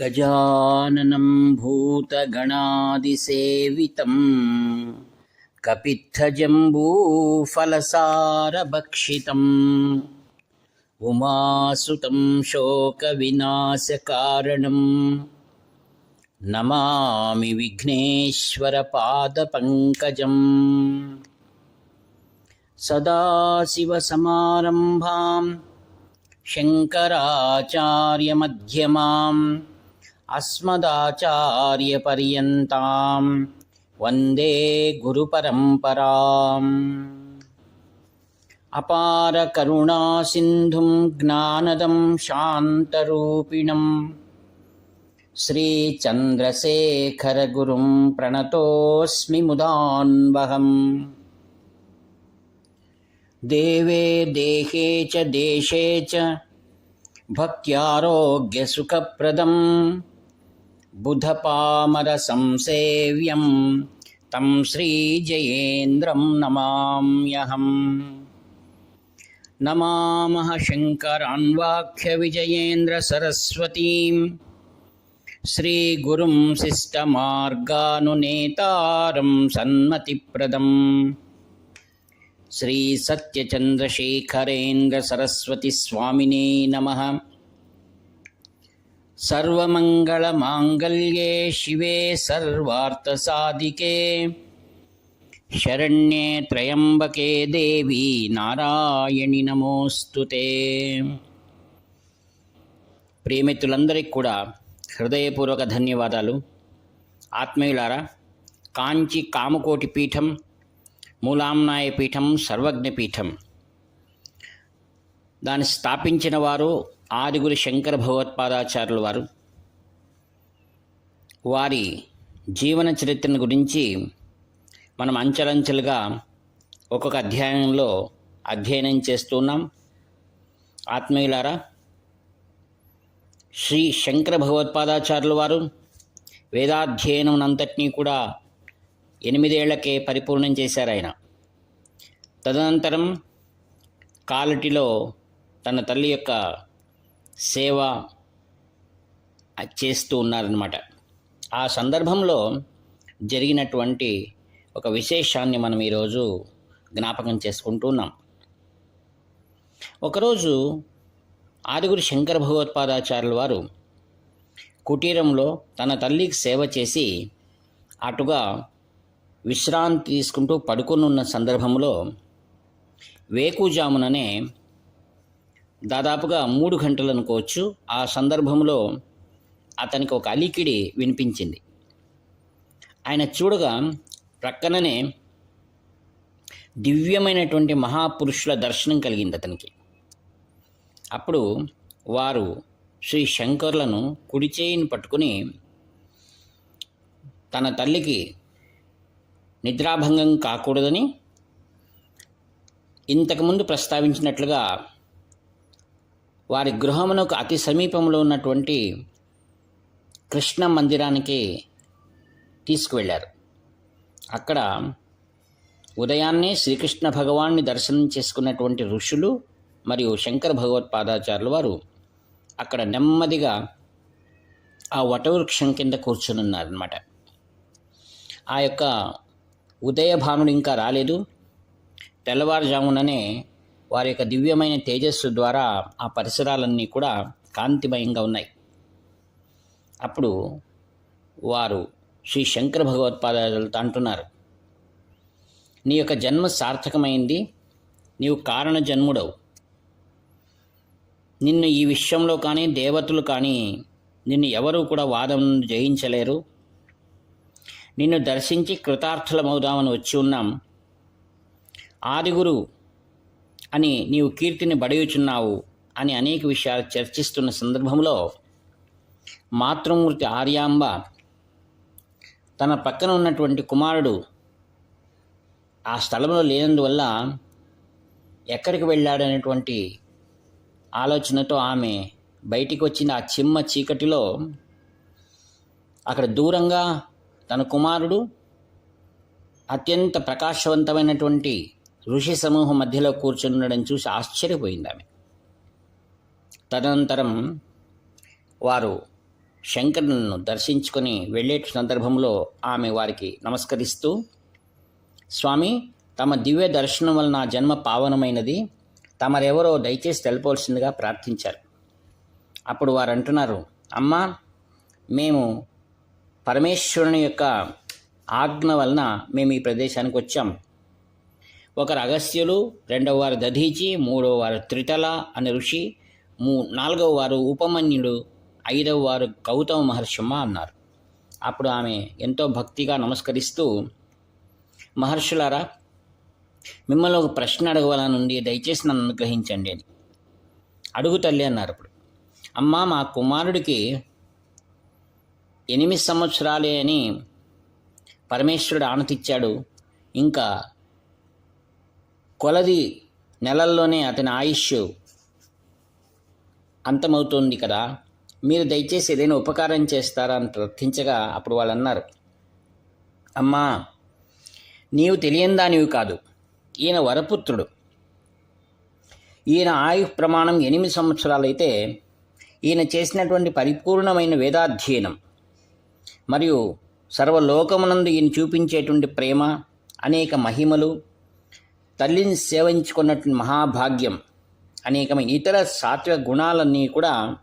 गजाननं भूतगणादिसेवितं कपित्थजम्बूफलसारभक्षितम् उमासुतं शोकविनाशकारणम् नमामि विघ्नेश्वरपादपङ्कजम् सदाशिवसमारम्भां शङ्कराचार्यमध्यमाम् अस्मदाचार्यपर्यन्तां वन्दे गुरुपरम्पराम्। अपारकरुणासिन्धुं ज्ञानदं शान्तरूपिणम्। श्रीचन्द्रशेखरगुरुं प्रणतोऽस्मि मुदान्वहम्। देवे देहे च देशे च भक्त्यारोग्यसुखप्रदं बुधपामरसंसेव्यं तं श्रीजयेन्द्रं नमाम्यहम् नमामः शङ्करान्वाख्यविजयेन्द्रसरस्वतीं श्रीगुरुं शिष्टमार्गानुनेतारं सन्मतिप्रदम् श्रीसत्यचन्द्रशेखरेन्द्रसरस्वतीस्वामिने नमः सर्वमङ्गलमाङ्गल्ये शिवे सर्वार्थसाधिके శరణ్యే త్రయంబకే దేవి నారాయణి నమోస్తు ప్రియమిత్రులందరికీ కూడా హృదయపూర్వక ధన్యవాదాలు ఆత్మీయులారా కాంచి కామకోటి పీఠం మూలాంనాయ పీఠం సర్వజ్ఞ పీఠం దాన్ని స్థాపించిన వారు ఆదిగురి శంకర భగవత్పాదాచార్యుల వారు వారి జీవన చరిత్రను గురించి మనం అంచెలంచెలుగా ఒక్కొక్క అధ్యాయంలో అధ్యయనం చేస్తున్నాం ఆత్మీయులారా శ్రీ శంకర భగవత్పాదాచార్యుల వారు వేదాధ్యయనం అంతటినీ కూడా ఎనిమిదేళ్ళకే పరిపూర్ణం చేశారు ఆయన. తదనంతరం కాలటిలో తన తల్లి యొక్క సేవ చేస్తూ ఉన్నారనమాట ఆ సందర్భంలో జరిగినటువంటి ఒక విశేషాన్ని మనం ఈరోజు జ్ఞాపకం చేసుకుంటున్నాం ఒకరోజు ఆదిగురు శంకర భగవత్పాదాచార్యుల వారు కుటీరంలో తన తల్లికి సేవ చేసి అటుగా విశ్రాంతి తీసుకుంటూ పడుకొని ఉన్న సందర్భంలో వేకుజాముననే దాదాపుగా మూడు గంటలు అనుకోవచ్చు ఆ సందర్భంలో అతనికి ఒక అలికిడి వినిపించింది. ఆయన చూడగా ప్రక్కననే దివ్యమైనటువంటి మహాపురుషుల దర్శనం కలిగింది అతనికి. అప్పుడు వారు శ్రీ శంకర్లను కుడి చేయిని పట్టుకుని తన తల్లికి నిద్రాభంగం కాకూడదని ఇంతకుముందు ప్రస్తావించినట్లుగా వారి గృహమునకు అతి సమీపంలో ఉన్నటువంటి కృష్ణ మందిరానికి తీసుకువెళ్ళారు. అక్కడ ఉదయాన్నే శ్రీకృష్ణ భగవాన్ని దర్శనం చేసుకున్నటువంటి ఋషులు మరియు శంకర భగవత్పాదాచార్యుల వారు అక్కడ నెమ్మదిగా ఆ వటవృక్షం కింద కూర్చునున్నారనమాట ఆ యొక్క ఉదయ భానుడు ఇంకా రాలేదు. తెల్లవారుజాముననే వారి యొక్క దివ్యమైన తేజస్సు ద్వారా ఆ పరిసరాలన్నీ కూడా కాంతిమయంగా ఉన్నాయి. అప్పుడు వారు శ్రీ శంకర భగవత్పాదాలతో అంటున్నారు నీ యొక్క జన్మ సార్థకమైంది నీవు కారణ జన్ముడవు. నిన్ను ఈ విషయంలో కానీ దేవతలు కానీ నిన్ను ఎవరూ కూడా వాదం జయించలేరు. నిన్ను దర్శించి కృతార్థులమవుదామని వచ్చి ఉన్నాం. ఆదిగురు అని నీవు కీర్తిని బడయుచున్నావు అని అనేక విషయాలు చర్చిస్తున్న సందర్భంలో మాతృమూర్తి ఆర్యాంబ తన పక్కన ఉన్నటువంటి కుమారుడు ఆ స్థలంలో లేనందువల్ల ఎక్కడికి వెళ్ళాడనేటువంటి ఆలోచనతో ఆమె బయటికి వచ్చిన ఆ చిమ్మ చీకటిలో అక్కడ దూరంగా తన కుమారుడు అత్యంత ప్రకాశవంతమైనటువంటి ఋషి సమూహం మధ్యలో కూర్చుని ఉండడం చూసి ఆశ్చర్యపోయింది ఆమె. తదనంతరం వారు శంకరులను దర్శించుకొని వెళ్ళే సందర్భంలో ఆమె వారికి నమస్కరిస్తూ స్వామి తమ దివ్య దర్శనం వలన జన్మ పావనమైనది. తమరెవరో దయచేసి తెలపవలసిందిగా ప్రార్థించారు. అప్పుడు వారు అంటున్నారు అమ్మా మేము పరమేశ్వరుని యొక్క ఆజ్ఞ వలన మేము ఈ ప్రదేశానికి వచ్చాం. ఒకరు అగస్త్యులు రెండవ వారు దధీచి మూడవ వారు త్రితల అనే ఋషి మూ నాలుగవ వారు ఉపమన్యుడు ఐదవ వారు గౌతమ మహర్షిమ్మ అన్నారు. అప్పుడు ఆమె ఎంతో భక్తిగా నమస్కరిస్తూ మహర్షులారా మిమ్మల్ని ఒక ప్రశ్న అడగవాలనుండి దయచేసి నన్ను అనుగ్రహించండి అని. అడుగు తల్లి అన్నారు ఇప్పుడు అమ్మా మా కుమారుడికి ఎనిమిది సంవత్సరాలే అని పరమేశ్వరుడు ఆనతిచ్చాడు. ఇంకా కొలది నెలల్లోనే అతని ఆయుష్ అంతమవుతుంది కదా. మీరు దయచేసి ఏదైనా ఉపకారం చేస్తారా అని ప్రార్థించగా అప్పుడు వాళ్ళు అన్నారు అమ్మా నీవు తెలియని దానివి కాదు. ఈయన వరపుత్రుడు. ఈయన ఆయు ప్రమాణం ఎనిమిది సంవత్సరాలైతే ఈయన చేసినటువంటి పరిపూర్ణమైన వేదాధ్యయనం మరియు సర్వలోకమునందు ఈయన చూపించేటువంటి ప్రేమ అనేక మహిమలు తల్లిని సేవించుకున్నటువంటి మహాభాగ్యం. అనేకమైన ఇతర సాత్విక గుణాలన్నీ కూడా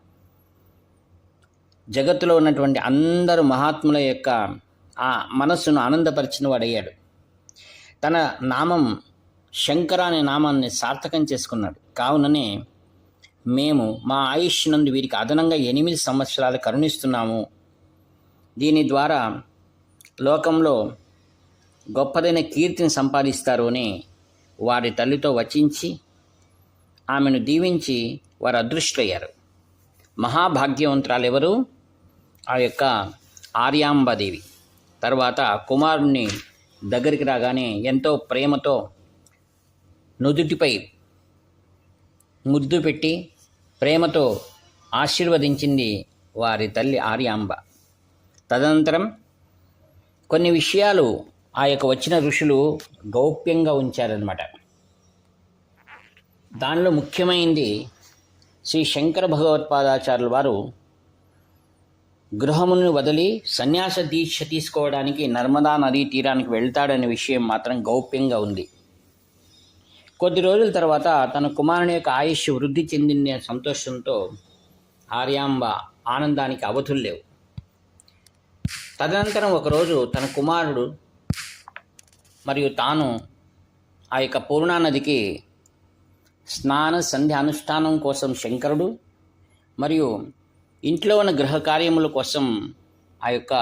జగత్తులో ఉన్నటువంటి అందరు మహాత్ముల యొక్క ఆ మనస్సును ఆనందపరిచిన వాడయ్యాడు తన నామం శంకర అనే నామాన్ని సార్థకం చేసుకున్నాడు. కావుననే మేము మా ఆయుష్ నందు వీరికి అదనంగా ఎనిమిది సంవత్సరాలు కరుణిస్తున్నాము. దీని ద్వారా లోకంలో గొప్పదైన కీర్తిని సంపాదిస్తారు అని వారి తల్లితో వచించి ఆమెను దీవించి వారు అదృష్టయ్యారు. మహాభాగ్యవంతురాలు ఎవరు ఆ యొక్క ఆర్యాంబాదేవి. తర్వాత కుమారుణ్ణి దగ్గరికి రాగానే ఎంతో ప్రేమతో నుదుటిపై ముద్దు పెట్టి ప్రేమతో ఆశీర్వదించింది వారి తల్లి ఆర్యాంబ. తదనంతరం కొన్ని విషయాలు ఆ యొక్క వచ్చిన ఋషులు గౌప్యంగా ఉంచారనమాట దానిలో ముఖ్యమైనది శ్రీ శంకర భగవత్పాదాచార్యుల వారు గృహమును వదిలి సన్యాస దీక్ష తీసుకోవడానికి నర్మదా నదీ తీరానికి వెళ్తాడనే విషయం మాత్రం గౌప్యంగా ఉంది. కొద్ది రోజుల తర్వాత తన కుమారుని యొక్క ఆయుష్ వృద్ధి చెందిన సంతోషంతో ఆర్యాంబ ఆనందానికి అవధులు లేవు. తదనంతరం ఒకరోజు తన కుమారుడు మరియు తాను ఆ యొక్క పూర్ణా నదికి స్నాన సంధ్య అనుష్ఠానం కోసం శంకరుడు మరియు ఇంట్లో ఉన్న గృహ కార్యముల కోసం ఆ యొక్క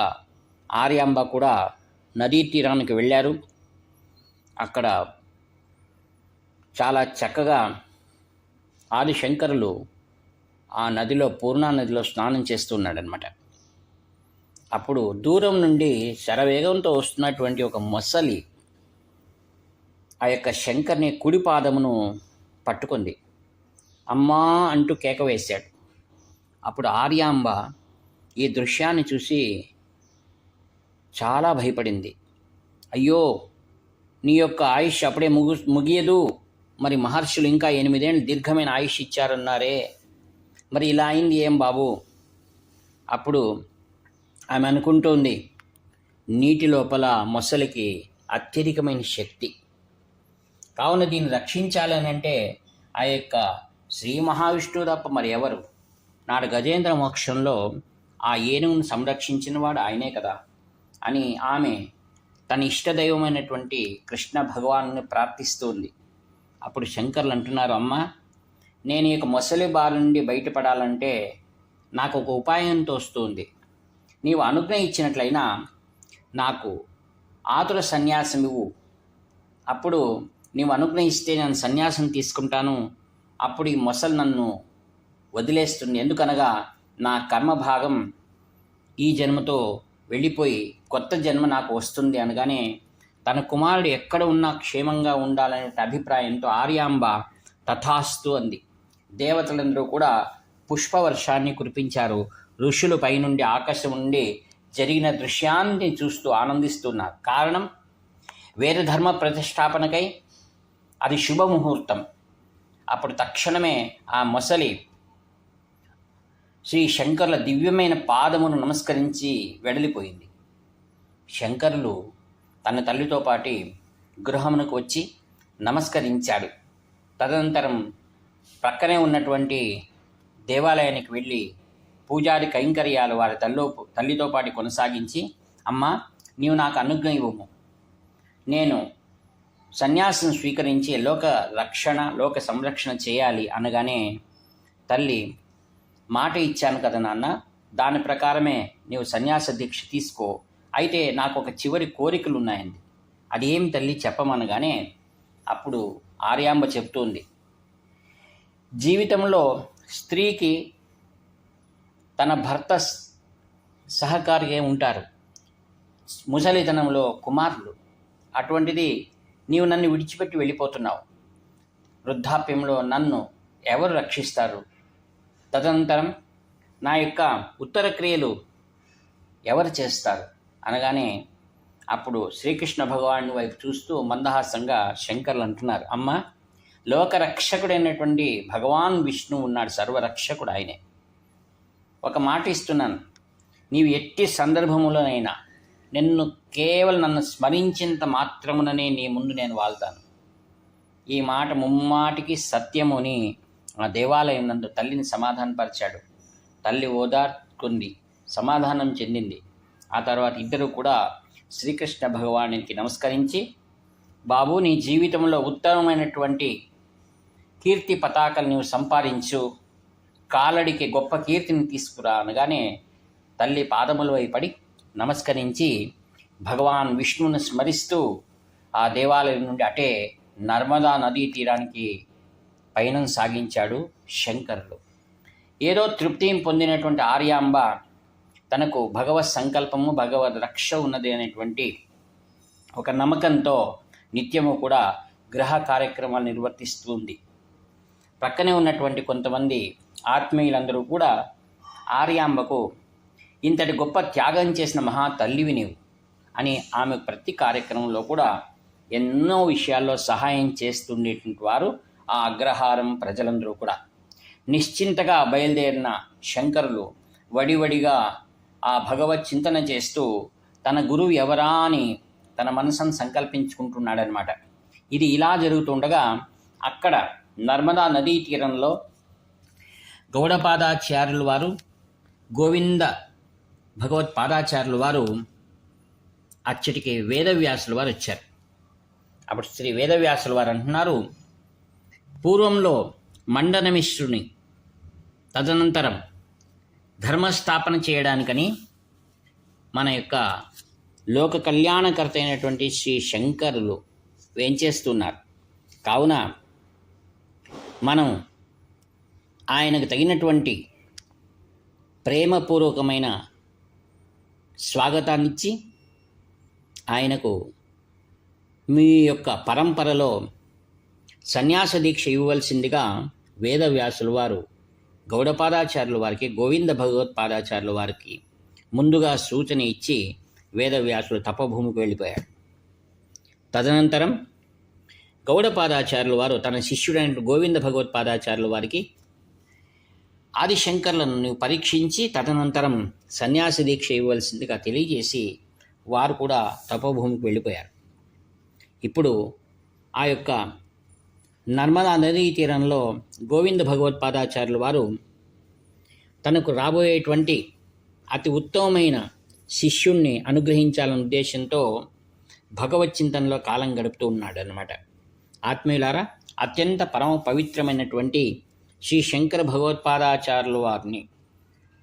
ఆర్యాంబ కూడా నదీ తీరానికి వెళ్ళారు. అక్కడ చాలా చక్కగా ఆది శంకరులు ఆ నదిలో పూర్ణా నదిలో స్నానం చేస్తున్నాడనమాట అప్పుడు దూరం నుండి శరవేగంతో వస్తున్నటువంటి ఒక మొసలి ఆ యొక్క శంకర్ని కుడి పాదమును పట్టుకుంది. అమ్మా అంటూ కేక వేశాడు. అప్పుడు ఆర్యాంబ ఈ దృశ్యాన్ని చూసి చాలా భయపడింది. అయ్యో నీ యొక్క ఆయుష్ అప్పుడే ముగు ముగియదు. మరి మహర్షులు ఇంకా ఎనిమిదేళ్ళు దీర్ఘమైన ఆయుష్ ఇచ్చారన్నారే. మరి ఇలా అయింది ఏం బాబు? అప్పుడు ఆమె అనుకుంటోంది నీటి లోపల మొసలికి అత్యధికమైన శక్తి. కావున దీన్ని రక్షించాలని అంటే ఆ యొక్క శ్రీ మహావిష్ణువు తప్ప మరి ఎవరు? నాడు గజేంద్ర మోక్షంలో ఆ ఏనుగును సంరక్షించిన వాడు ఆయనే కదా అని ఆమె తన ఇష్టదైవమైనటువంటి కృష్ణ భగవాను ప్రార్థిస్తుంది. అప్పుడు శంకర్లు అంటున్నారు అమ్మ నేను ఈ యొక్క ముసలి బారి నుండి బయటపడాలంటే నాకు ఒక ఉపాయం తోస్తుంది. నీవు అనుజ్ఞ ఇచ్చినట్లయినా నాకు ఆతుర సన్యాసం ఇవ్వు అప్పుడు నీవు అనుగ్రహిస్తే నేను సన్యాసం తీసుకుంటాను. అప్పుడు ఈ మొసలు నన్ను వదిలేస్తుంది. ఎందుకనగా నా కర్మ భాగం ఈ జన్మతో వెళ్ళిపోయి కొత్త జన్మ నాకు వస్తుంది అనగానే తన కుమారుడు ఎక్కడ ఉన్నా క్షేమంగా ఉండాలనే అభిప్రాయంతో ఆర్యాంబ తథాస్తు అంది. దేవతలందరూ కూడా పుష్పవర్షాన్ని కురిపించారు. ఋషులు పైనుండి ఆకాశం నుండి జరిగిన దృశ్యాన్ని చూస్తూ ఆనందిస్తున్నారు. కారణం వేదధర్మ ప్రతిష్టాపనకై అది శుభముహూర్తం. అప్పుడు తక్షణమే ఆ మొసలి శ్రీ శంకరుల దివ్యమైన పాదమును నమస్కరించి వెడలిపోయింది. శంకరులు తన తల్లితో పాటి గృహమునకు వచ్చి నమస్కరించాడు. తదనంతరం ప్రక్కనే ఉన్నటువంటి దేవాలయానికి వెళ్ళి పూజారి కైంకర్యాలు వారి తల్లో తల్లితో పాటు కొనసాగించి అమ్మా నీవు నాకు అనుజ్ఞ ఇవ్వము నేను సన్యాసం స్వీకరించి లోక రక్షణ లోక సంరక్షణ చేయాలి అనగానే తల్లి మాట ఇచ్చాను కదా నాన్న దాని ప్రకారమే నీవు సన్యాస దీక్ష తీసుకో. అయితే నాకు ఒక చివరి కోరికలు ఉన్నాయండి అది ఏం తల్లి చెప్పమనగానే అప్పుడు ఆర్యాంబ చెప్తుంది. జీవితంలో స్త్రీకి తన భర్త సహకారిగా ఉంటారు. ముసలితనంలో కుమారులు. అటువంటిది నీవు నన్ను విడిచిపెట్టి వెళ్ళిపోతున్నావు. వృద్ధాప్యంలో నన్ను ఎవరు రక్షిస్తారు? తదనంతరం నా యొక్క ఉత్తర క్రియలు ఎవరు చేస్తారు? అనగానే అప్పుడు శ్రీకృష్ణ భగవాను వైపు చూస్తూ మందహాసంగా శంకర్లు అంటున్నారు అమ్మ లోకరక్షకుడైనటువంటి భగవాన్ విష్ణు ఉన్నాడు సర్వరక్షకుడు ఆయనే. ఒక మాట ఇస్తున్నాను. నీవు ఎట్టి సందర్భములోనైనా నిన్ను కేవలం నన్ను స్మరించినంత మాత్రముననే నీ ముందు నేను వాళ్తాను. ఈ మాట ముమ్మాటికి సత్యముని ఆ దేవాలయం నందు తల్లిని సమాధానపరిచాడు. తల్లి ఓదార్కుంది సమాధానం చెందింది. ఆ తర్వాత ఇద్దరు కూడా శ్రీకృష్ణ భగవానికి నమస్కరించి బాబు నీ జీవితంలో ఉత్తమమైనటువంటి కీర్తి పతాకలు నీవు సంపాదించు. కాలడికి గొప్ప కీర్తిని తీసుకురా అనగానే తల్లి పాదముల వైపడి నమస్కరించి భగవాన్ విష్ణువుని స్మరిస్తూ ఆ దేవాలయం నుండి అటే నర్మదా నదీ తీరానికి పయనం సాగించాడు శంకరులు ఏదో తృప్తిని పొందినటువంటి ఆర్యాంబ తనకు భగవత్ సంకల్పము భగవద్ రక్ష ఉన్నది అనేటువంటి ఒక నమ్మకంతో నిత్యము కూడా గ్రహ కార్యక్రమాలు నిర్వర్తిస్తుంది ప్రక్కనే ఉన్నటువంటి కొంతమంది ఆత్మీయులందరూ కూడా ఆర్యాంబకు ఇంతటి గొప్ప త్యాగం చేసిన మహా తల్లివి నీవు. అని ఆమె ప్రతి కార్యక్రమంలో కూడా ఎన్నో విషయాల్లో సహాయం చేస్తుండేటువంటి వారు ఆ అగ్రహారం ప్రజలందరూ కూడా. నిశ్చింతగా బయలుదేరిన శంకరులు వడివడిగా ఆ భగవత్ చింతన చేస్తూ తన గురువు ఎవరా అని తన మనసును సంకల్పించుకుంటున్నాడనమాట ఇది ఇలా జరుగుతుండగా అక్కడ నర్మదా నదీ తీరంలో గౌడపాదాచార్యుల వారు గోవింద భగవత్ పాదాచార్యులు వారు అచ్చటికి వేదవ్యాసులు వారు వచ్చారు. అప్పుడు శ్రీ వేదవ్యాసులు వారు అంటున్నారు పూర్వంలో మండనమిశ్రుని తదనంతరం ధర్మస్థాపన చేయడానికని మన యొక్క లోక కళ్యాణకర్త అయినటువంటి శ్రీ శంకరులు వేంచేస్తున్నారు కావున మనం ఆయనకు తగినటువంటి ప్రేమపూర్వకమైన స్వాగతాన్నిచ్చి ఆయనకు మీ యొక్క పరంపరలో సన్యాస దీక్ష ఇవ్వవలసిందిగా వేదవ్యాసుల వారు గౌడపాదాచార్యుల వారికి గోవింద భగవత్పాదాచార్యుల వారికి ముందుగా సూచన ఇచ్చి వేదవ్యాసులు తపభూమికి వెళ్ళిపోయాడు తదనంతరం గౌడపాదాచార్యుల వారు తన శిష్యుడైన గోవింద భగవత్పాదాచార్యుల వారికి ఆదిశంకర్లను పరీక్షించి తదనంతరం సన్యాసి దీక్ష ఇవ్వవలసిందిగా తెలియజేసి వారు కూడా తపోభూమికి వెళ్ళిపోయారు. ఇప్పుడు ఆ యొక్క నర్మదా నదీ తీరంలో గోవింద భగవత్పాదాచార్యులు వారు తనకు రాబోయేటువంటి అతి ఉత్తమమైన శిష్యుణ్ణి అనుగ్రహించాలనే ఉద్దేశంతో భగవత్ చింతనలో కాలం గడుపుతూ ఉన్నాడు అనమాట ఆత్మీయులారా అత్యంత పరమ పవిత్రమైనటువంటి శ్రీ శంకర భగవత్పాదాచార్యుల వారిని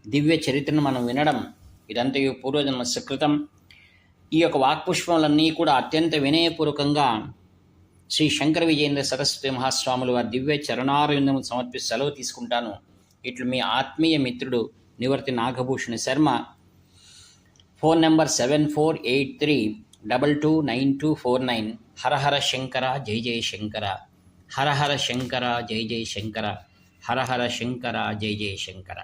దివ్య చరిత్రను మనం వినడం ఇదంతయు పూర్వజన్మ సుకృతం ఈ యొక్క వాక్పుష్పములన్నీ కూడా అత్యంత వినయపూర్వకంగా శ్రీ శంకర విజయేంద్ర సరస్వతి మహాస్వాములు వారి దివ్య చరణారవిందము సమర్పిస్తూ సెలవు తీసుకుంటాను. ఇట్లు మీ ఆత్మీయ మిత్రుడు Nivarthi Nagabhushana Sharma. Phone number seven four eight three double two nine two four nine. Harahara Shankara జై జయ శంకర. హరహర శంకర జై జయ శంకర. హరహర శంకర జై జయ శంకర.